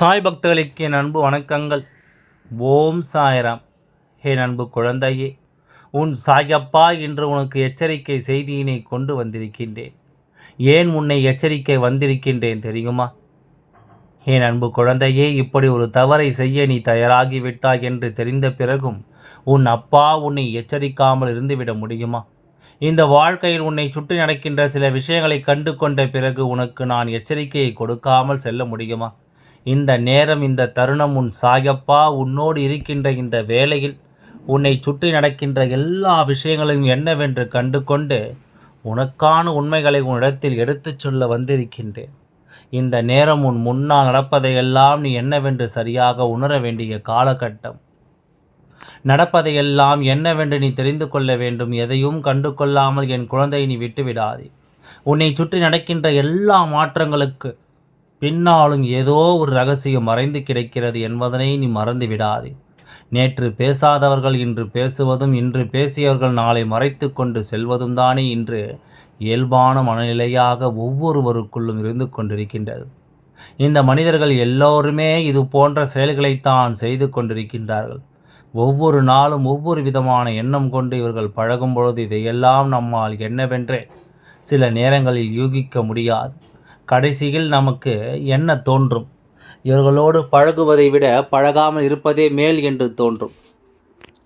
சாய் பக்தர்களுக்கு என் அன்பு வணக்கங்கள். ஓம் சாய்ராம். என் அன்பு குழந்தையே உன் சாயப்பா என்று உனக்கு எச்சரிக்கை செய்தியினை கொண்டு வந்திருக்கின்றேன். ஏன் உன்னை எச்சரிக்கை வந்திருக்கின்றேன் தெரியுமா? என் அன்பு குழந்தையே இப்படி ஒரு தவறை செய்ய நீ தயாராகிவிட்டாய் என்று தெரிந்த பிறகும் உன் அப்பா உன்னை எச்சரிக்காமல் இருந்துவிட முடியுமா? இந்த வாழ்க்கையில் உன்னை சுற்றி நடக்கின்ற சில விஷயங்களை கண்டு கொண்ட பிறகு உனக்கு நான் எச்சரிக்கையை கொடுக்காமல் செல்ல முடியுமா? இந்த நேரம் இந்த தருணம் உன் சாயப்பா உன்னோடு இருக்கின்ற இந்த வேளையில் உன்னை சுற்றி நடக்கின்ற எல்லா விஷயங்களையும் என்னவென்று கண்டு கொண்டு உனக்கான உண்மைகளை உன்னிடத்தில் எடுத்துச் சொல்ல வந்திருக்கின்றேன். இந்த நேரம் உன் முன்னால் நடப்பதையெல்லாம் நீ என்னவென்று சரியாக உணர வேண்டிய காலகட்டம். நடப்பதையெல்லாம் என்னவென்று நீ தெரிந்து கொள்ள வேண்டும் எதையும் கண்டு கொள்ளாமல் என் குழந்தையை நீ விட்டுவிடாதே. உன்னை சுற்றி நடக்கின்ற எல்லா மாற்றங்களுக்கு பின்னாலும் ஏதோ ஒரு ரகசியம் மறைந்து கிடைக்கிறது என்பதனை நீ மறந்து விடாதே. நேற்று பேசாதவர்கள் இன்று பேசுவதும் இன்று பேசியவர்கள் நாளை மறைத்து கொண்டு செல்வதும் தானே இன்று இயல்பான மனநிலையாக ஒவ்வொருவருக்குள்ளும் இருந்து கொண்டிருக்கின்றது. இந்த மனிதர்கள் எல்லோருமே இது போன்ற செயல்களைத்தான் செய்து கொண்டிருக்கின்றார்கள். ஒவ்வொரு நாளும் ஒவ்வொரு விதமான எண்ணம் கொண்டு இவர்கள் பழகும் பொழுது இதையெல்லாம் நம்மால் என்னவென்றே சில நேரங்களில் யூகிக்க முடியாது. கடைசியில் நமக்கு என்ன தோன்றும்? இவர்களோடு பழகுவதை விட பழகாமல் இருப்பதே மேல் என்று தோன்றும்.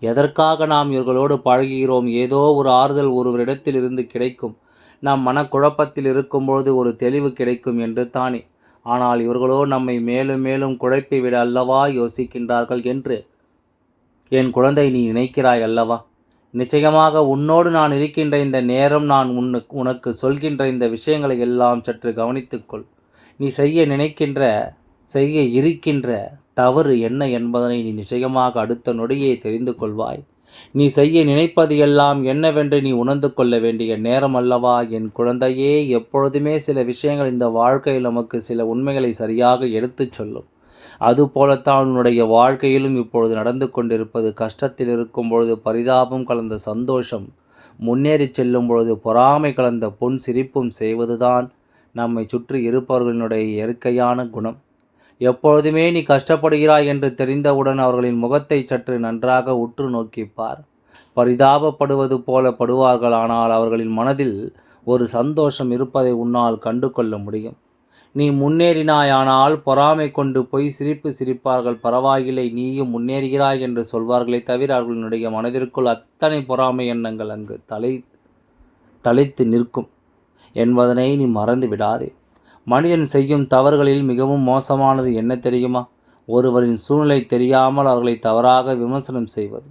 எதற்காக நாம் இவர்களோடு பழகுகிறோம்? ஏதோ ஒரு ஆறுதல் ஒருவரிடத்தில் இருந்து கிடைக்கும். நாம் மனக்குழப்பத்தில் இருக்கும்பொழுது ஒரு தெளிவு கிடைக்கும் என்று தானே. ஆனால் இவர்களோ நம்மை மேலும் மேலும் குழப்பி விட அல்லவா யோசிக்கின்றார்கள் என்று? என் குழந்தை நீ நினைக்கிறாய் அல்லவா? நிச்சயமாக உன்னோடு நான் இருக்கின்ற இந்த நேரம் நான் உன்னுக்கு உனக்கு சொல்கின்ற இந்த விஷயங்களை எல்லாம் சற்று கவனித்துக்கொள் நீ செய்ய நினைக்கின்ற செய்ய இருக்கின்ற தவறு என்ன என்பதனை நீ நிச்சயமாக அடுத்த நொடியை தெரிந்து கொள்வாய். நீ செய்ய நினைப்பது எல்லாம் என்னவென்று நீ உணர்ந்து கொள்ள வேண்டிய நேரம் அல்லவா? என் குழந்தையே எப்பொழுதுமே சில விஷயங்கள் இந்த வாழ்க்கையில் நமக்கு சில உண்மைகளை சரியாக எடுத்துச் சொல்லும். அதுபோலத்தான் உன்னுடைய வாழ்க்கையிலும் இப்பொழுது நடந்து கொண்டிருப்பது கஷ்டத்தில் இருக்கும் பொழுது பரிதாபம் கலந்த சந்தோஷம். முன்னேறி செல்லும் பொழுது பொறாமை கலந்த பொன் சிரிப்பும் செய்வதுதான் நம்மை சுற்றி இருப்பவர்களினுடைய இயற்கையான குணம். எப்பொழுதுமே நீ கஷ்டப்படுகிறாய் என்று தெரிந்தவுடன் அவர்களின் முகத்தை சற்று நன்றாக உற்று நோக்கிப்பார் பரிதாபப்படுவது போல படுவார்கள் ஆனால் அவர்களின் மனதில் ஒரு சந்தோஷம் இருப்பதை உன்னால் கண்டு கொள்ள முடியும். நீ முன்னேறினாயானால் பொறாமை கொண்டு போய் சிரிப்பு சிரிப்பார்கள். பரவாயில்லை நீயும் முன்னேறுகிறாய் என்று சொல்வார்களே தவிர அவர்களுடைய மனதிற்குள் அத்தனை பொறாமை எண்ணங்கள் அங்கு தலை தலைத்து நிற்கும் என்பதனை நீ மறந்து விடாதே. மனிதன் செய்யும் தவறுகளில் மிகவும் மோசமானது என்ன தெரியுமா? ஒருவரின் சூழ்நிலை தெரியாமல் அவர்களை தவறாக விமர்சனம் செய்வது.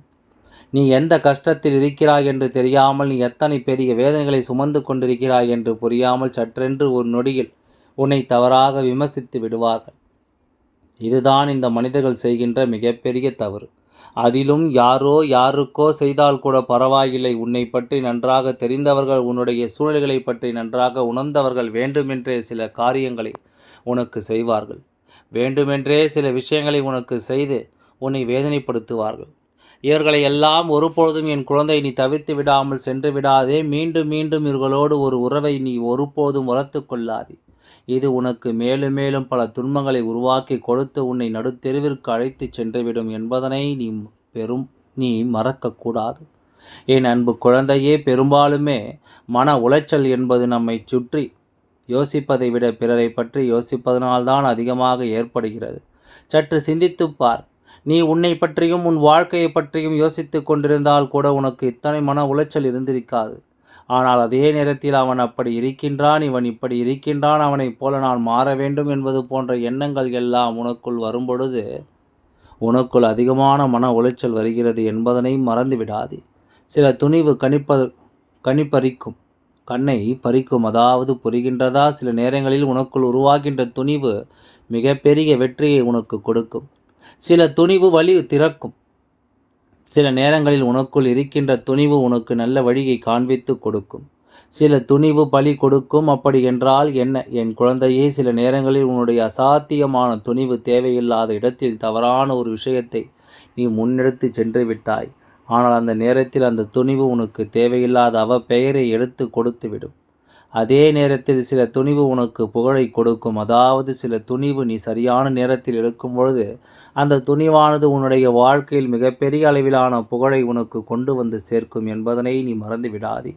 நீ எந்த கஷ்டத்தில் இருக்கிறாய் என்று தெரியாமல் நீ எத்தனை பெரிய வேதனைகளை சுமந்து கொண்டிருக்கிறாய் என்று புரியாமல் சற்றென்று ஒரு நொடியில் உன்னை தவறாக விமர்சித்து விடுவார்கள். இதுதான் இந்த மனிதர்கள் செய்கின்ற மிகப்பெரிய தவறு. அதிலும் யாரோ யாருக்கோ செய்தால் கூட பரவாயில்லை. உன்னை பற்றி நன்றாக தெரிந்தவர்கள் உன்னுடைய சூழல்களை பற்றி நன்றாக உணர்ந்தவர்கள் வேண்டுமென்றே சில காரியங்களை உனக்கு செய்வார்கள். வேண்டுமென்றே சில விஷயங்களை உனக்கு செய்து உன்னை வேதனைப்படுத்துவார்கள். இவர்களை எல்லாம் ஒருபொழுதும் என் குழந்தை நீ தவிர்த்து விடாமல் சென்று விடாதே. மீண்டும் மீண்டும் இவர்களோடு ஒரு உறவை நீ ஒருபோதும் வளர்த்து கொள்ளாதே. இது உனக்கு மேலும் மேலும் பல துன்பங்களை உருவாக்கி கொடுத்து உன்னை நடுத்தெருவிற்கு அழைத்துச் சென்றுவிடும் என்பதனை நீ பெரும் நீ மறக்கக்கூடாது. என் அன்பு குழந்தையே பெரும்பாலுமே மன உளைச்சல் என்பது நம்மை சுற்றி யோசிப்பதை விட பிறரை பற்றி யோசிப்பதனால்தான் அதிகமாக ஏற்படுகிறது. சற்று சிந்தித்துப் பார். நீ உன்னை பற்றியும் உன் வாழ்க்கையை பற்றியும் யோசித்து கொண்டிருந்தால் கூட உனக்கு இத்தனை மன உளைச்சல் இருந்திருக்காது. ஆனால் அதே நேரத்தில் அவன் அப்படி இருக்கின்றான் இவன் இப்படி இருக்கின்றான் அவனைப் போல நான் மாற வேண்டும் என்பது போன்ற எண்ணங்கள் எல்லாம் உனக்குள் வரும்பொழுது உனக்குள் அதிகமான மன உளைச்சல் வருகிறது என்பதனை மறந்துவிடாதே. சில துணிவு கணிப்ப கணிப்பறிக்கும் கண்ணை பறிக்கும் அதாவது புரிகின்றதா? சில நேரங்களில் உனக்குள் உருவாகின்ற துணிவு மிகப்பெரிய வெற்றியை உனக்கு கொடுக்கும். சில துணிவு வழி திறக்கும். சில நேரங்களில் உனக்குள் இருக்கின்ற துணிவு உனக்கு நல்ல வழியை காண்பித்து கொடுக்கும். சில துணிவு பலி கொடுக்கும் அப்படி என்றால் என்ன? என் குழந்தையே சில நேரங்களில் உன்னுடைய அசாத்தியமான துணிவு தேவையில்லாத இடத்தில் தவறான ஒரு விஷயத்தை நீ முன்னெடுத்து சென்று விட்டாய். ஆனால் அந்த நேரத்தில் அந்த துணிவு உனக்கு தேவையில்லாத அவ பெயரை எடுத்து கொடுத்துவிடும். அதே நேரத்தில் சில துணிவு உனக்கு புகழை கொடுக்கும். அதாவது சில துணிவு நீ சரியான நேரத்தில் எடுக்கும் பொழுது அந்த துணிவானது உன்னுடைய வாழ்க்கையில் மிகப்பெரிய அளவிலான புகழை உனக்கு கொண்டு வந்து சேர்க்கும் என்பதனை நீ மறந்து விடாதே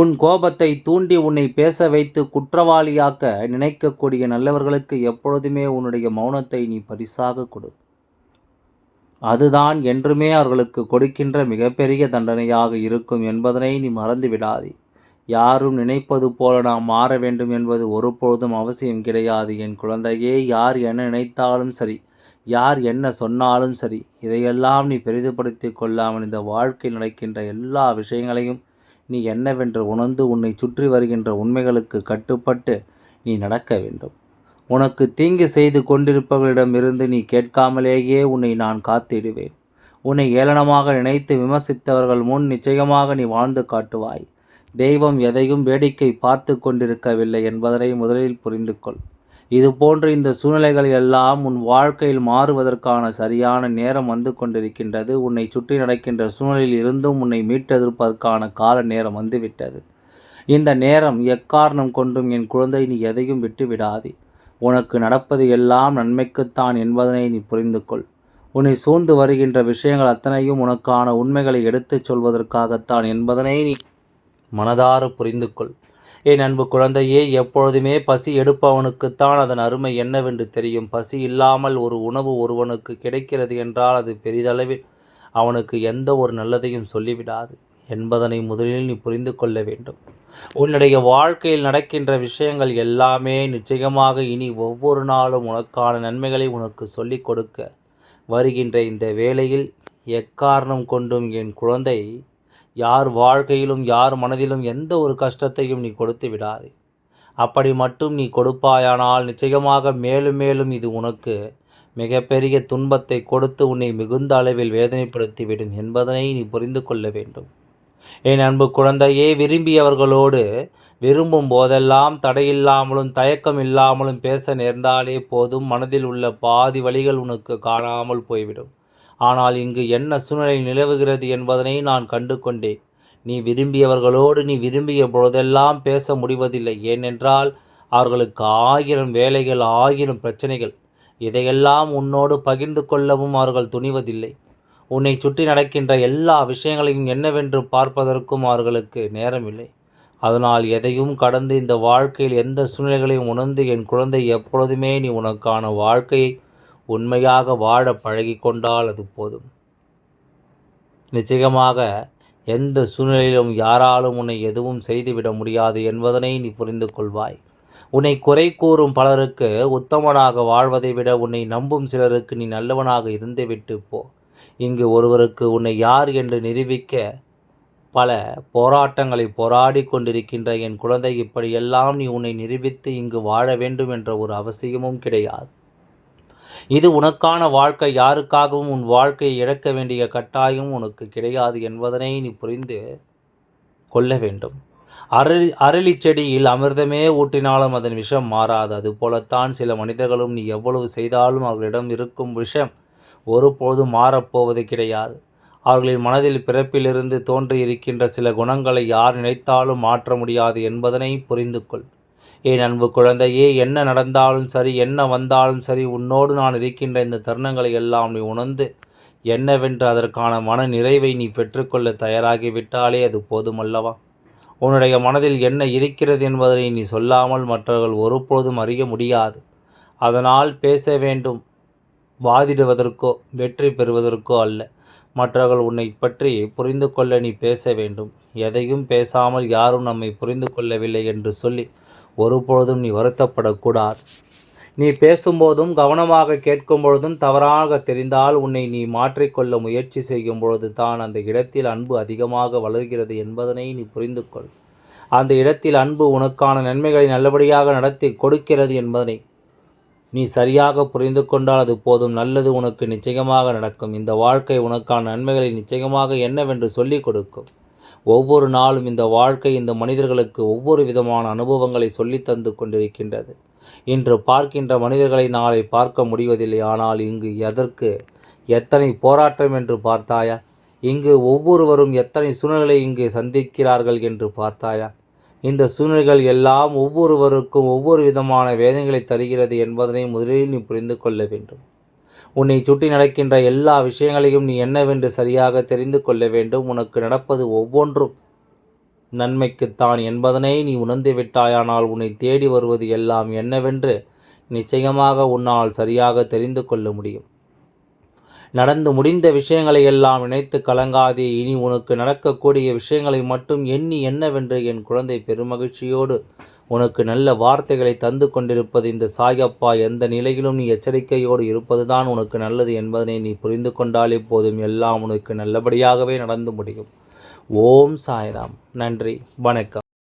உன் கோபத்தை தூண்டி உன்னை பேச வைத்து குற்றவாளியாக்க நினைக்கக்கூடிய நல்லவர்களுக்கு எப்பொழுதுமே உன்னுடைய மௌனத்தை நீ பரிசாக கொடு. அதுதான் என்றுமே அவர்களுக்கு கொடுக்கின்ற மிகப்பெரிய தண்டனையாக இருக்கும் என்பதனை நீ மறந்து விடாதே யாரும் நினைப்பது போல நாம் மாற வேண்டும் என்பது ஒருபொழுதும் அவசியம் கிடையாது. என் குழந்தையே யார் என்ன நினைத்தாலும் சரி யார் என்ன சொன்னாலும் சரி இதையெல்லாம் நீ பெரிதுபடுத்தி கொள்ளாமல் இந்த வாழ்க்கையில் நடக்கின்ற எல்லா விஷயங்களையும் நீ என்னவென்று உணர்ந்து உன்னை சுற்றி வருகின்ற உண்மைகளுக்கு கட்டுப்பட்டு நீ நடக்க வேண்டும். உனக்கு தீங்கு செய்து கொண்டிருப்பவர்களிடமிருந்து நீ கேட்காமலேயே உன்னை நான் காத்திடுவேன். உன்னை ஏளனமாக நினைத்து விமர்சித்தவர்கள் முன் நிச்சயமாக நீ வாழ்ந்து காட்டுவாய். தெய்வம் எதையும் வேடிக்கை பார்த்து கொண்டிருக்கவில்லை என்பதனை முதலில் புரிந்து கொள் இதுபோன்ற இந்த சூழ்நிலைகள் எல்லாம் உன் வாழ்க்கையில் மாறுவதற்கான சரியான நேரம் வந்து கொண்டிருக்கின்றது. உன்னை சுற்றி நடக்கின்ற சூழ்நிலையில் இருந்தும் உன்னை மீட்டெடுப்பதற்கான கால நேரம் வந்துவிட்டது. இந்த நேரம் எக்காரணம் கொண்டும் என் குழந்தை நீ எதையும் விட்டு விடாதே உனக்கு நடப்பது எல்லாம் நன்மைக்குத்தான் என்பதனை நீ புரிந்து கொள் உன்னை சூழ்ந்து வருகின்ற விஷயங்கள் அத்தனையும் உனக்கான உண்மைகளை எடுத்துச் சொல்வதற்காகத்தான் என்பதனை நீ மனதார புரிந்து கொள் என் அன்பு குழந்தையே எப்பொழுதுமே பசி எடுப்பவனுக்குத்தான் அதன் அருமை என்னவென்று தெரியும். பசி இல்லாமல் ஒரு உணவு ஒருவனுக்கு கிடைக்கிறது என்றால் அது பெரிதளவில் அவனுக்கு எந்த ஒரு நல்லதையும் சொல்லிவிடாது என்பதனை முதலில் நீ புரிந்து கொள்ள வேண்டும். உன்னுடைய வாழ்க்கையில் நடக்கின்ற விஷயங்கள் எல்லாமே நிச்சயமாக இனி ஒவ்வொரு நாளும் உனக்கான நன்மைகளை உனக்கு சொல்லிக் கொடுக்க வருகின்ற இந்த வேளையில் எக்காரணம் கொண்டும் என் குழந்தை யார் வாழ்க்கையிலும் யார் மனதிலும் எந்த ஒரு கஷ்டத்தையும் நீ கொடுத்து விடாதே. அப்படி மட்டும் நீ கொடுப்பாயானால் நிச்சயமாக மேலும் மேலும் இது உனக்கு மிகப்பெரிய துன்பத்தை கொடுத்து உன்னை மிகுந்த அளவில் வேதனைப்படுத்திவிடும் என்பதனை நீ புரிந்து கொள்ள வேண்டும். என் அன்பு குழந்தையே விரும்பியவர்களோடு விரும்பும் போதெல்லாம் தடையில்லாமலும் தயக்கம் இல்லாமலும் பேச நேர்ந்தாலே போதும். மனதில் உள்ள பாதி வழிகள் உனக்கு காணாமல் போய்விடும். ஆனால் இங்கு என்ன சூழ்நிலை நிலவுகிறது என்பதனை நான் கண்டு கொண்டேன் நீ விரும்பியவர்களோடு நீ விரும்பிய பொழுதெல்லாம் பேச முடிவதில்லை. ஏனென்றால் அவர்களுக்கு ஆயிரம் வேலைகள் ஆயிரம் பிரச்சனைகள். இதையெல்லாம் உன்னோடு பகிர்ந்து கொள்ளவும் அவர்கள் துணிவதில்லை. உன்னை சுற்றி நடக்கின்ற எல்லா விஷயங்களையும் என்னவென்று பார்ப்பதற்கும் அவர்களுக்கு நேரமில்லை. அதனால் எதையும் கடந்து இந்த வாழ்க்கையில் எந்த சூழ்நிலைகளையும் உணர்ந்து என் குழந்தை எப்பொழுதுமே நீ உனக்கான வாழ்க்கையை உண்மையாக வாழ பழகி கொண்டால் அது போதும். நிச்சயமாக எந்த சூழ்நிலையிலும் யாராலும் உன்னை எதுவும் செய்துவிட முடியாது என்பதனை நீ புரிந்து கொள்வாய். உன்னை குறை கூறும் பலருக்கு உத்தமனாக வாழ்வதை விட உன்னை நம்பும் சிலருக்கு நீ நல்லவனாக இருந்துவிட்டு போ. இங்கு ஒருவருக்கு உன்னை யார் என்று நிரூபிக்க பல போராட்டங்களை போராடி கொண்டிருக்கின்ற என் குழந்தை இப்படியெல்லாம் நீ உன்னை நிரூபித்து இங்கு வாழ வேண்டும் என்ற ஒரு அவசியமும் கிடையாது. இது உனக்கான வாழ்க்கை யாருக்காகவும் உன் வாழ்க்கையை இழக்க வேண்டிய கட்டாயம் உனக்கு கிடையாது என்பதனை நீ புரிந்து கொள்ள வேண்டும். அரளி அரளி செடியில் அமிர்தமே ஊட்டினாலும் அதன் விஷம் மாறாது. அதுபோலத்தான் சில மனிதர்களும் நீ எவ்வளவு செய்தாலும் அவர்களிடம் இருக்கும் விஷம் ஒருபோதும் மாறப்போவது கிடையாது. அவர்களின் மனதில் பிறப்பிலிருந்து தோன்றியிருக்கின்ற சில குணங்களை யார் நினைத்தாலும் மாற்ற முடியாது என்பதனை புரிந்து கொள். என் அன்பு குழந்தையே என்ன நடந்தாலும் சரி என்ன வந்தாலும் சரி உன்னோடு நான் இருக்கின்ற இந்த தருணங்களை எல்லாம் நீ உணர்ந்து என்னவென்று அதற்கான மன நிறைவை நீ பெற்றுக்கொள்ள தயாராகிவிட்டாலே அது போதுமல்லவா? உன்னுடைய மனதில் என்ன இருக்கிறது என்பதை நீ சொல்லாமல் மற்றவர்கள் ஒருபோதும் அறிய முடியாது. அதனால் பேச வேண்டும். வாதிடுவதற்கோ வெற்றி பெறுவதற்கோ அல்ல. மற்றவர்கள் உன்னை பற்றி புரிந்து கொள்ள நீ பேச வேண்டும். எதையும் பேசாமல் யாரும் நம்மை புரிந்து கொள்ளவில்லை என்று சொல்லி ஒருபொழுதும் நீ வருத்தப்படக்கூடாது. நீ பேசும்போதும் கவனமாக கேட்கும் பொழுதும் தவறாக தெரிந்தால் உன்னை நீ மாற்றிக்கொள்ள முயற்சி செய்யும் பொழுது தான் அந்த இடத்தில் அன்பு அதிகமாக வளர்கிறது என்பதனை நீ புரிந்து கொள் அந்த இடத்தில் அன்பு உனக்கான நன்மைகளை நல்லபடியாக நடத்தி கொடுக்கிறது என்பதனை நீ சரியாக புரிந்து கொண்டால் அது போதும். நல்லது உனக்கு நிச்சயமாக நடக்கும். இந்த வாழ்க்கை உனக்கான நன்மைகளை நிச்சயமாக என்னவென்று சொல்லிக் கொடுக்கும். ஒவ்வொரு நாளும் இந்த வாழ்க்கை இந்த மனிதர்களுக்கு ஒவ்வொரு விதமான அனுபவங்களை சொல்லி தந்து கொண்டிருக்கின்றது. இன்று பார்க்கின்ற மனிதர்களை நாளை பார்க்க முடிவதில்லை. ஆனால் இங்கு எதற்கு? எத்தனை போராட்டம் என்று பார்த்தாயா? இங்கு ஒவ்வொருவரும் எத்தனை சூழ்நிலை இங்கு சந்திக்கிறார்கள் என்று பார்த்தாயா? இந்த சூழ்நிலைகள் எல்லாம் ஒவ்வொருவருக்கும் ஒவ்வொரு விதமான வேதனைகளை தருகிறது என்பதனை முதலில் நீ புரிந்து கொள்ள வேண்டும். உன்னை சுற்றி நடக்கின்ற எல்லா விஷயங்களையும் நீ என்னவென்று சரியாக தெரிந்து கொள்ள வேண்டும். உனக்கு நடப்பது ஒவ்வொன்றும் நன்மைக்குத்தான் என்பதனை நீ உணர்ந்து விட்டாயானால் உன்னை தேடி வருவது எல்லாம் என்னவென்று நிச்சயமாக உன்னால் சரியாக தெரிந்து கொள்ள முடியும். நடந்து முடிந்த விஷயங்களை எல்லாம் நினைத்து கலங்காதே. இனி உனக்கு நடக்கக்கூடிய விஷயங்களை மட்டும் எண்ணி என்னவென்று என் குழந்தை பெருமகிழ்ச்சியோடு உனக்கு நல்ல வார்த்தைகளை தந்து கொண்டிருப்பது இந்த சாயப்பா. எந்த நிலையிலும் நீ எச்சரிக்கையோடு இருப்பதுதான் உனக்கு நல்லது என்பதனை நீ புரிந்து கொண்டாலே போதும். எல்லாம் உனக்கு நல்லபடியாகவே நடந்து முடியும். ஓம் சாய்ராம். நன்றி. வணக்கம்.